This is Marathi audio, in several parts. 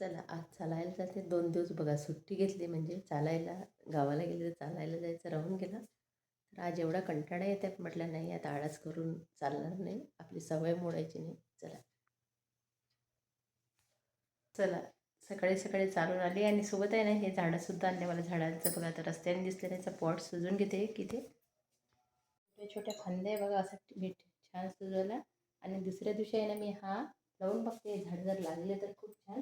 चला आज चालायला जाते. दोन दिवस बघा सुट्टी घेतली म्हणजे चालायला गावाला गेले तर चालायला जायचं राहून गेला. तर आज एवढा कंटाळा येते म्हटलं नाही आता आळस करून चालणार नाही. आपली सवय मोडायची नाही. चला. चला. सकाळी सकाळी चालून आली आणि सोबत आहे ना हे झाडंसुद्धा आणले मला. झाडांचं बघा आता रस्त्याने दिसले त्याचा पॉट सुजून घेते की ते. छोट्या छोट्या फांद्या आहे बघा असं भेट छान सुजवला. आणि दुसऱ्या दिवशी आहे ना मी हा लावून बघते. झाड जर लागले तर खूप छान.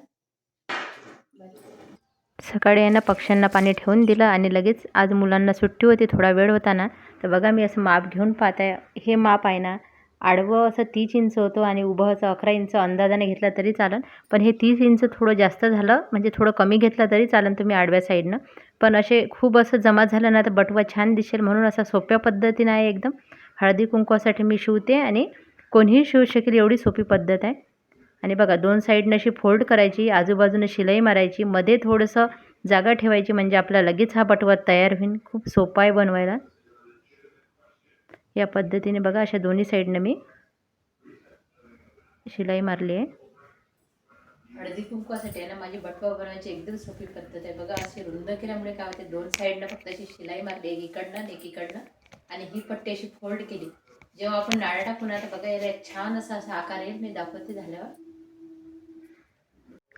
सकाळी आहे ना पक्ष्यांना पाणी ठेवून दिलं आणि लगेच आज मुलांना सुट्टी होती थोडा वेळ होता ना तर बघा मी असं माप घेऊन पाहत आहे हे माप आहे ना आडवं असं तीस इंच होतं आणि उभं असं अकरा इंच अंदाजाने घेतला तरी चालेल पण हे तीस इंच थोडं जास्त झालं म्हणजे थोडं कमी घेतलं तरी चालेल तुम्ही आडव्या साईडनं पण असे खूप असं जमा झालं ना तर बटवा छान दिसेल म्हणून असं सोप्या पद्धतीनं आहे एकदम. हळदी कुंकवासाठी मी शिवते आणि कोणीही शिवू शकेल एवढी सोपी पद्धत आहे. आणि बघा दोन साईडनं अशी फोल्ड करायची आजूबाजूनं शिलाई मारायची मध्ये थोडंसं जागा ठेवायची म्हणजे आपला लगेच हा बटवा तयार होईल खूप सोपा आहे बनवायला. या पद्धतीने बघा अशा दोन्ही साईडनं मी शिलाई मारली आहे. हळदी कुंकवासाठी आहे ना माझी बटवा बनवायची एकदम सोपी पद्धत आहे. बघा अशी रुंद केल्यामुळे काय होते दोन साईडनं फक्त अशी शिलाई मारली एकीकडनं एकीकडनं. आणि ही पट्टी अशी फोल्ड केली. जेव्हा आपण नाळ्या टाकून आता बघा याला एक छान असा असा आकार येईल. मी दाखवते झाल्यावर.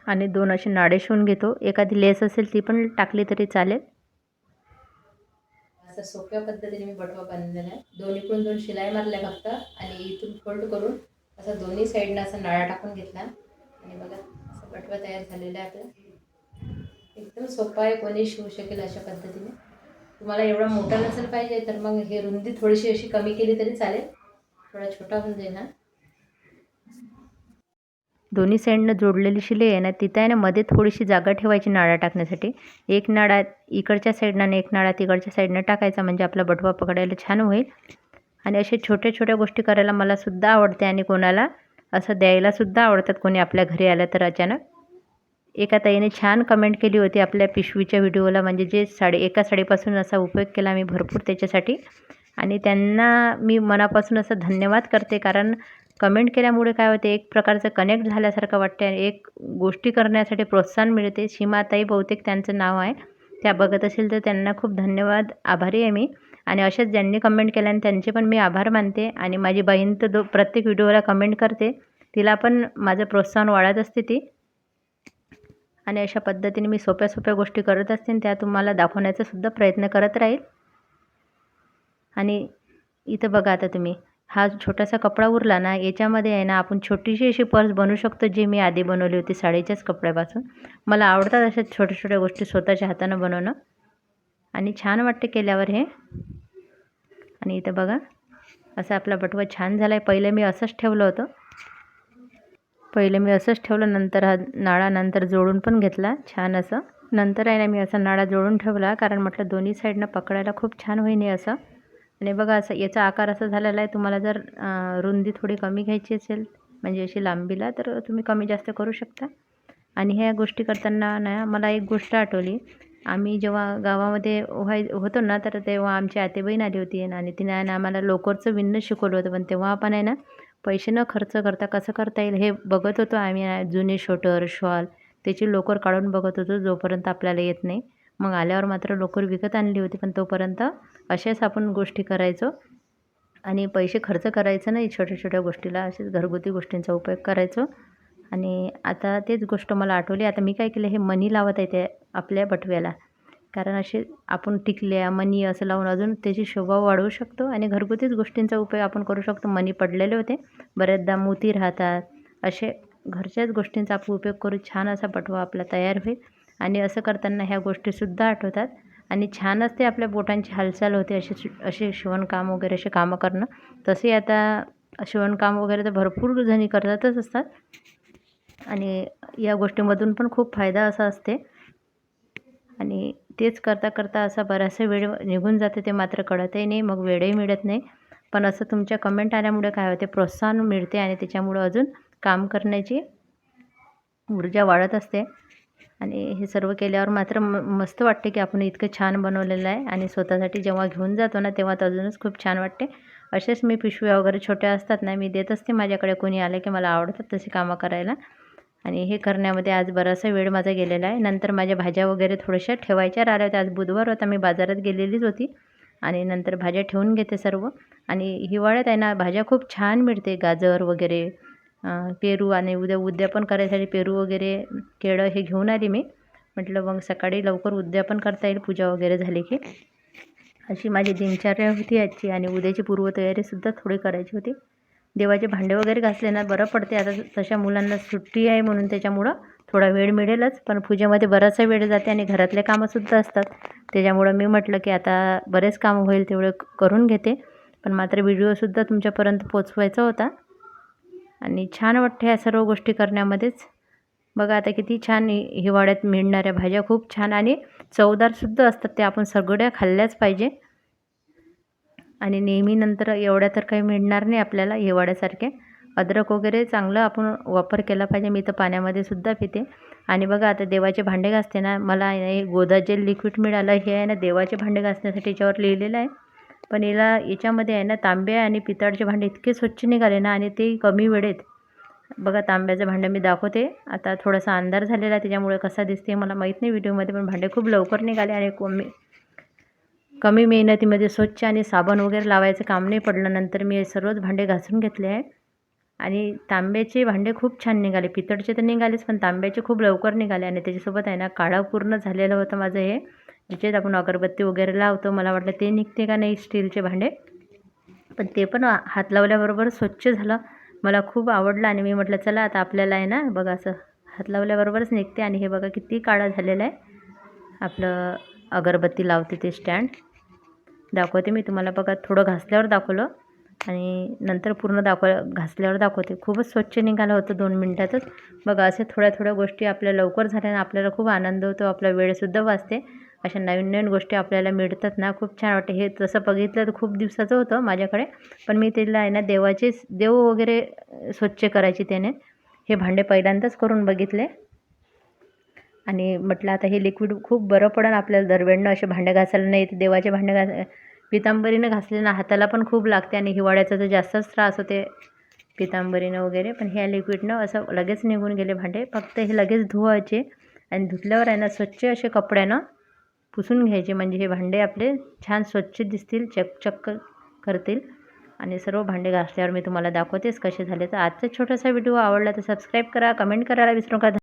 आणि दोन असे नाडे शिवून घेतो. एखादी लेस असेल ती पण टाकली तरी चालेल. असं सोप्या पद्धतीने मी बटवा बांधलेला आहे. दोन्हीकडून दोन शिलाई मारल्या फक्त. आणि इथून फोल्ड करून असं दोन्ही साईडनं असं नाळा टाकून घेतला. आणि बघा असं बटवा तयार झालेला आहे आपला. एकदम सोपा आहे. कोणी शिवू शकेल अशा पद्धतीने. तुम्हाला एवढा मोठा नसेल पाहिजे तर मग हे रुंदी थोडीशी अशी कमी केली तरी चालेल. थोडा छोटा होऊन जाईल ना दोन्ही साईडनं जोडलेली शिलाई आहे ना तिथं आहे ना मध्ये थोडीशी जागा ठेवायची नाळा टाकण्यासाठी. एक नाळा इकडच्या साईडनं आणि एक नाळा तिकडच्या साईडनं टाकायचा म्हणजे आपला बटवा पकडायला छान होईल. आणि असे छोट्या छोट्या गोष्टी करायला मला सुद्धा आवडते आणि कोणाला असं द्यायलासुद्धा आवडतात. कोणी आपल्या घरी आलं तर अचानक. एका ताईने छान कमेंट केली होती आपल्या पिशवीच्या व्हिडिओला म्हणजे जे साडी एका साडीपासून असा उपयोग केला मी भरपूर त्याच्यासाठी. आणि त्यांना मी मनापासून असं धन्यवाद करते कारण कमेंट केल्यामुळे काय होते एक प्रकारचं कनेक्ट झाल्यासारखं वाटते आणि एक गोष्टी करण्यासाठी प्रोत्साहन मिळते. सीमाताई बहुतेक त्यांचं नाव आहे त्या बघत असेल तर त्यांना खूप धन्यवाद आभारी आहे मी. आणि असेच ज्यांनी कमेंट केल्या आणि त्यांचे पण मी आभार मानते आणि माझी बहीण तर दो प्रत्येक व्हिडिओला कमेंट करते तिला पण माझं प्रोत्साहन वाढत असते ती. आणि अशा पद्धतीने मी सोप्या सोप्या गोष्टी करत असते त्या तुम्हाला दाखवण्याचा सुद्धा प्रयत्न करत राहील. आणि इथं बघा आता तुम्ही हा छोटासा कपडा उरला ना याच्यामध्ये आहे ना आपण छोटीशी अशी पर्स बनवू शकतो जी मी आधी बनवली होती साडीच्याच कपड्यापासून. मला आवडतात अशा छोट्या छोट्या गोष्टी स्वतःच्या हातानं बनवणं. आणि छान वाटते केल्यावर हे. आणि इथं बघा असं आपला बटवा छान झाला आहे पहिलं मी असंच ठेवलं होतं. पहिलं मी असंच ठेवलं नंतर हा नाळा नंतर जोडून पण घेतला छान असं. नंतर आहे ना मी असा नाळा जोडून ठेवला कारण म्हटलं दोन्ही साईडनं पकडायला खूप छान होईन असं. आणि बघा असं याचा आकार असा झालेला आहे तुम्हाला जर रुंदी थोडी कमी घ्यायची असेल म्हणजे अशी लांबीला तर तुम्ही कमी जास्त करू शकता. आणि ह्या गोष्टी करताना ना मला एक गोष्ट आठवली. आम्ही जेव्हा गावामध्ये व्हाय होतो ना तर तेव्हा आमची आतेबहीण आली होती आणि तिने ना आम्हाला लोकरचं विणणं शिकवलं होतं. पण तेव्हा आपण आहे ना पैसे न खर्च करता कसं करता येईल हे बघत होतो आम्ही जुने शोटर शॉल त्याची लोकर काढून बघत होतो जोपर्यंत आपल्याला येत नाही. मग आल्यावर मात्र लोकर विकत आणली होती पण तोपर्यंत अशाच आपण गोष्टी करायचो. आणि पैसे खर्च करायचं नाही छोट्या छोट्या गोष्टीला असेच घरगुती गोष्टींचा उपयोग करायचो. आणि आता तेच गोष्ट मला आठवली. आता मी काय केलं हे मनी लावत आहे ते आपल्या बटव्याला. कारण असे आपण टिकल्या मनी असं लावून अजून त्याची शोभा वाढवू शकतो आणि घरगुतीच गोष्टींचा उपयोग आपण करू शकतो. मनी पडलेले होते. बऱ्याचदा मोती राहतात. असे घरच्याच गोष्टींचा आपण उपयोग करू. छान असा बटवा आपला तयार होईल. आणि असं करताना ह्या गोष्टीसुद्धा आठवतात. आणि छानच ते आपल्या बोटांची हालचाल होते असे असे शिवणकाम वगैरे असे कामं करणं. तसे आता शिवणकाम वगैरे तर भरपूर जणी करतातच असतात. आणि या गोष्टीमधून पण खूप फायदा असा असते. आणि तेच करता करता असा बराचसा वेळ निघून जाते ते मात्र कळतही नाही मग वेळही मिळत नाही. पण असं तुमच्या कमेंट आल्यामुळे काय होते प्रोत्साहन मिळते आणि त्याच्यामुळं अजून काम करण्याची ऊर्जा वाढत असते. आणि हे सर्व केल्यावर मात्र म मस्त वाटते की आपण इतकं छान बनवलेलं आहे. आणि स्वतःसाठी जेव्हा घेऊन जातो ना तेव्हा तर अजूनच खूप छान वाटते. असेच मी पिशव्या वगैरे छोट्या असतात ना मी देत असते. माझ्याकडे कोणी आलं की मला आवडतात तशी कामं करायला. आणि हे करण्यामध्ये आज बराचसा वेळ माझा गेलेला आहे. नंतर माझ्या भाज्या वगैरे थोड्याशा ठेवायच्या राहिल्या होत्या. आज बुधवार होता. मी बाजारात गेलेलीच होती. आणि नंतर भाज्या ठेवून घेते सर्व. आणि हिवाळ्यात आहे ना भाज्या खूप छान मिळते. गाजर वगैरे पेरू आणि उद्या उद्यापन करायसाठी पेरू वगैरे केळं हे घेऊन आली मी. म्हटलं मग सकाळी लवकर उद्यापन करता येईल पूजा वगैरे झाली की. अशी माझी दिनचर्या होती आजची आणि उद्याची पूर्वतयारीसुद्धा थोडी करायची होती. देवाचे भांडे वगैरे घासले ना बरं पडते. आता तशा मुलांना सुट्टी आहे म्हणून त्याच्यामुळं थोडा वेळ मिळेलच. पण पूजेमध्ये बराचसा वेळ जाते आणि घरातले कामंसुद्धा असतात. त्याच्यामुळं मी म्हटलं की आता बरेच कामं होईल तेवढे करून घेते. पण मात्र व्हिडिओसुद्धा तुमच्यापर्यंत पोचवायचा होता. आणि छान वाटते ह्या सर्व गोष्टी करण्यामध्येच. बघा आता किती छान हिवाळ्यात मिळणाऱ्या भाज्या खूप छान आणि चवदारसुद्धा असतात त्या आपण सगळ्या खाल्ल्याच पाहिजे. आणि नेहमी नंतर एवढ्या तर काही मिळणार नाही आपल्याला हिवाळ्यासारखे. अद्रक वगैरे चांगलं आपण वापर केला पाहिजे मी तर पाण्यामध्ये सुद्धा पिते. आणि बघा आता देवाचे भांडे घासते ना मला हे गोदाजेल लिक्विड मिळालं हे आहे ना देवाचे भांडे घासण्यासाठी याच्यावर लिहिलेलं आहे. पण याला याच्यामध्ये आहे ना तांब्या आणि पितळचे भांडे इतके स्वच्छ निघाले ना आणि ते कमी वेळेत. बघा तांब्याचं भांडं मी दाखवते. आता थोडासा अंधार झालेला आहे त्याच्यामुळे कसा दिसते मला माहीत नाही व्हिडिओमध्ये पण भांडे खूप लवकर निघाले आणि कमी कमी मेहनतीमध्ये स्वच्छ आणि साबण वगैरे लावायचं काम नाही पडलं. नंतर मी हे सर्वच भांडे घासून घेतले आहे आणि तांब्याचे भांडे खूप छान निघाले. पितळचे तर निघालेच पण तांब्याचे खूप लवकर निघाले आणि त्याच्यासोबत आहे ना काळा पूर्ण झालेलं होतं माझं हे. ज्याच्यात आपण अगरबत्ती वगैरे लावतो. मला वाटलं ते निघते का नाही स्टीलचे भांडे. पण ते पण हात लावल्याबरोबर स्वच्छ झालं. मला खूप आवडलं आणि मी म्हटलं चला आता आपल्याला आहे ना बघा असं हात लावल्याबरोबरच निघते. आणि हे बघा किती काळा झालेलं आहे. आपलं अगरबत्ती लावते ते स्टँड. दाखवते मी तुम्हाला. बघा थोडं घासल्यावर दाखवलं आणि नंतर पूर्ण दाखव घासल्यावर दाखवते. खूपच स्वच्छ निघालं होतं दोन मिनटातच. बघा असे थोड्या थोड्या गोष्टी आपल्या लवकर झाल्यानं आपल्याला खूप आनंद होतो. आपला वेळसुद्धा वाचते. अशा नवीन नवीन गोष्टी आपल्याला मिळतात ना खूप छान वाटते. हे तसं बघितलं तर खूप दिवसाचं होतं माझ्याकडे पण मी तिला आहे ना देवाचे देव वगैरे स्वच्छ करायचे त्याने. हे भांडे पहिल्यांदाच करून बघितले. आणि म्हटलं आता हे लिक्विड खूप बरं पडेल आपल्याला दरवेळनं असे भांडे घासायला. नाही देवाचे भांडे घास पितांबरीनं घासले ना हाताला पण खूप लागते आणि हिवाळ्याचा तर जास्तच त्रास होते पितांबरीनं वगैरे. पण ह्या लिक्विडनं असं लगेच निघून गेले भांडे. फक्त हे लगेच धुवायचे आणि धुतल्यावर आहे ना स्वच्छ असे कपड्यानं पुसून घ्यायचे. म्हणजे हे भांडे आपले छान स्वच्छ दिसतील चकचक करतील. आणि सर्व भांडे घासल्यावर मी तुम्हाला दाखवतेच कसे झाले. तर आजचा छोटासा व्हिडिओ आवडला तर सबस्क्राईब करा कमेंट करायला विसरू नका.